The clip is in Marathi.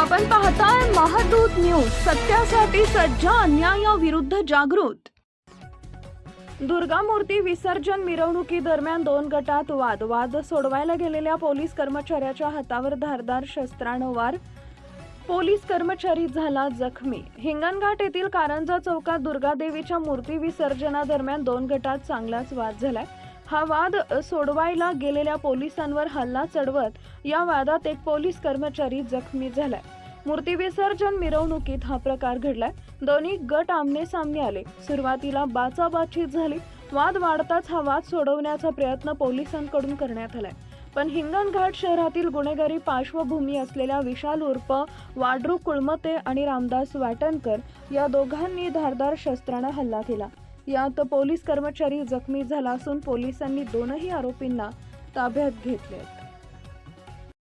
आपण पाहताय महादूत न्यूज सत्यासाठी सज्ज अन्यायाविरुद्ध जागृत. दुर्गा मूर्ती विसर्जन मिरवणुकीदरम्यान दोन गटात वाद वाद सोडवायला गेलेल्या पोलीस कर्मचाऱ्याच्या हातावर धारदार शस्त्रानं वार पोलीस कर्मचारी झाला जखमी. हिंगणघाट येथील कारंजा चौकात दुर्गादेवीच्या मूर्ती विसर्जनादरम्यान दोन गटात चांगलाच वाद झालाय. हा वाद सोडवायला गेलेल्या पोलिसांवर हल्ला चढवत या वादात एक पोलीस कर्मचारी जखमी झालाय. मूर्ती विसर्जन मिरवणुकीत हा प्रकार घडलाय. दोन्ही गट आमने सामने आले. सुरुवातीला बाचाबाची झाली. वाद वाढताच हा वाद सोडवण्याचा प्रयत्न पोलिसांकडून करण्यात आलाय. पण हिंगणघाट शहरातील गुन्हेगारी पार्श्वभूमी असलेल्या विशाल उर्फ वाड्रू कुळमते आणि रामदास वाटणकर या दोघांनी धारदार शस्त्रानं हल्ला केला. यात पोलीस कर्मचारी जखमी झाला असून पोलिसांनी दोनही आरोपींना ताब्यात घेतले